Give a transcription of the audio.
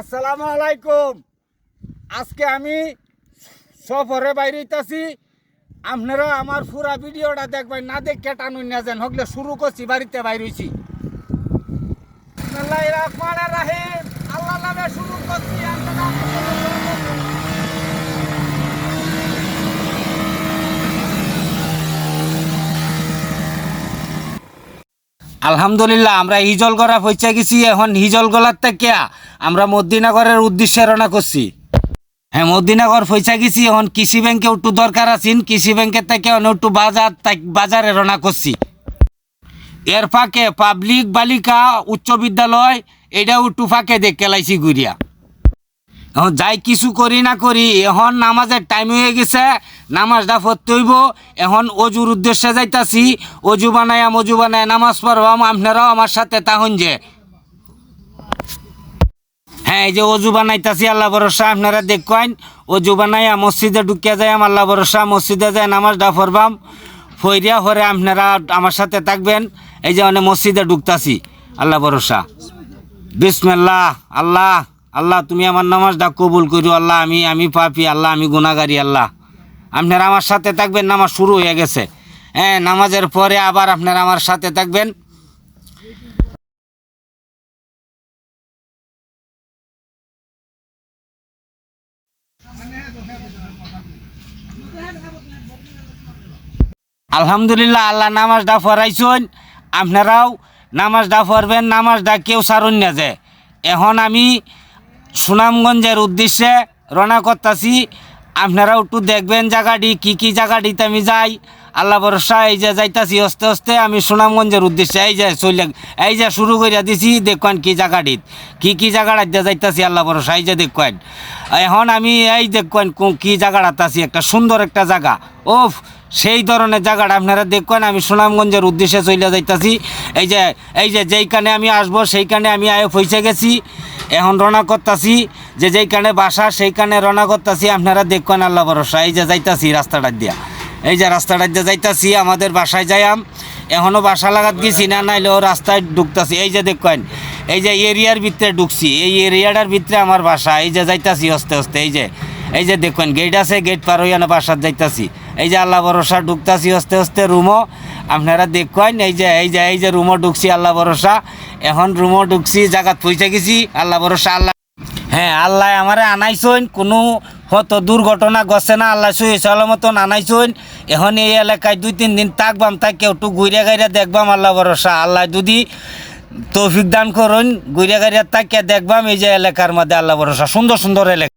আসসালামু আলাইকুম। আজকে আমি সফরে বাইরে আছি আপনারা আমার পুরা ভিডিওটা দেখবেন, না দেখে টানুন না যেন হকলে শুরু করছি, বাড়িতে বাইরেছি রহমানির রহিম। আল্লাহ নামে শুরু করছি আপনারা আলহামদুলিল্লাহ, আমরা হিজল গড়া পৌঁছে গেছি, এখন হিজল গলার থেকে আমরা মদিনাগরের উদ্দেশ্যে রওনা করছি। হ্যাঁ মদিনাগর পৌঁছে গেছি, এখন কৃষি ব্যাংকে একটু দরকার আছেন, কৃষি ব্যাংকের থেকে এখন একটু বাজার বাজারে রওনা করছি। এর ফাঁকে পাবলিক বালিকা উচ্চ বিদ্যালয়, এটাও একটু ফাঁকে দেখে লাইছি ঘুরিয়া এখন যাই কিছু করি না করি, এখন নামাজের টাইম হয়ে গেছে, নামাজটা পড়তে হইব। এখন অজুর উদ্দেশ্যে যাইতাছি, অজু বানায়া মজু বানায় নামাজ পড়বাম আপনারাও আমার সাথে তাহন যে হ্যাঁ এই যে অজু বানাইতাছি, আল্লাহ ভরসা, আপনারা দেখবেন অজু বানাইয়া মসজিদে ঢুকিয়া যাই আল্লাহ ভরসা, মসজিদে যায় নামাজটা পড়বাম। ফইরিয়া হরে আপনারা আমার সাথে থাকবেন, এই যে অনেক মসজিদে ঢুকতাছি, আল্লাহ ভরসা। বিসমিল্লাহ, আল্লাহ। আল্লাহ, তুমি আমার নামাজটা কবুল করো, আল্লাহ, আমি আমি পাপি, আল্লাহ, আমি গুণাগারি আল্লাহ। আপনারা আমার সাথে থাকবেন, নামাজ শুরু হয়ে গেছে। হ্যাঁ নামাজের পরে আবার আপনারা আমার সাথে থাকবেন। আলহামদুলিল্লাহ, আল্লাহ নামাজ নামাজটা পড়াইছেন। আপনারাও নামাজ নামাজটা পড়বেন, নামাজটা কেউ সারুন না যে। এখন আমি সুনামগঞ্জের উদ্দেশ্যে রওনা করতেছি। আপনারাও একটু দেখবেন জায়গাটি, কী কী জায়গাটিতে আমি যাই। আল্লাহ ভরসা, এই যে যাইতাছি আস্তে আস্তে, আমি সুনামগঞ্জের উদ্দেশ্যে এই যে চলে এই যে শুরু করে দিছি দেখবেন কি জায়গাটিত কি কি জায়গাটাতে যাইতাছি, আল্লাহ ভরসা, এই যে দেখবেন এখন আমি এই দেখবেন কো- জায়গাটাতে আছি একটা সুন্দর একটা জায়গা। ওফ, সেই ধরনের জায়গাটা আপনারা দেখবেন আমি সুনামগঞ্জের উদ্দেশ্যে চলে যাইতাছি। এই যে এই যে যেইখানে আমি আসব, সেইখানে আমি আয় পৌঁছে গেছি। এখন রনা করতেছি, যে যেইখানে বাসা, সেইখানে রনা করতেছি। আপনারা দেখবেন আল্লাহ ভরসা, এই যে যাইতাছি রাস্তাটা দিয়া। এই যে রাস্তাটা দিয়ে যাইতাছি, আমাদের বাসায় যাইয়াম। এখনও বাসা লাগাত গেছি না নাইলেও রাস্তায় ঢুকতাছি। এই যে দেখবেন এই যে এরিয়ার ভিতরে ঢুকছি, এই এরিয়াটার ভিতরে আমার বাসা, এই যে যাইতাছি আস্তে আস্তে, এই যে। এই যে দেখবেন গেট আছে গেট পার হইয়া না বাসার যাইতাছি। এই যে আল্লাহ ভরসা, ঢুকতাছি আস্তে আস্তে রুমও। আপনারা দেখবেন এই যে এই যে এই যে রুমও ঢুকছি, আল্লাহ ভরসা। এখন রুমও ঢুকছি জায়গাত পৌঁছে গেছি, আল্লাহ ভরসা, আল্লাহ। হ্যাঁ আল্লাহ আমারে আনাইছইন কোনো হয়তো দুর্ঘটনা গছে না, আল্লাহ সহি মতন আনাইছইন এখন এই এলাকায় দুই, তিন দিন থাকবাম তাই কেউ একটু ঘুরে গাইরা দেখবাম, আল্লাহ ভরসা। আল্লাহ যদি তৌফিক দান করুন, ঘুরে গাইরা তাকে দেখবাম, এই যে এলাকার মধ্যে আল্লাহ ভরসা। সুন্দর সুন্দর এলাকা।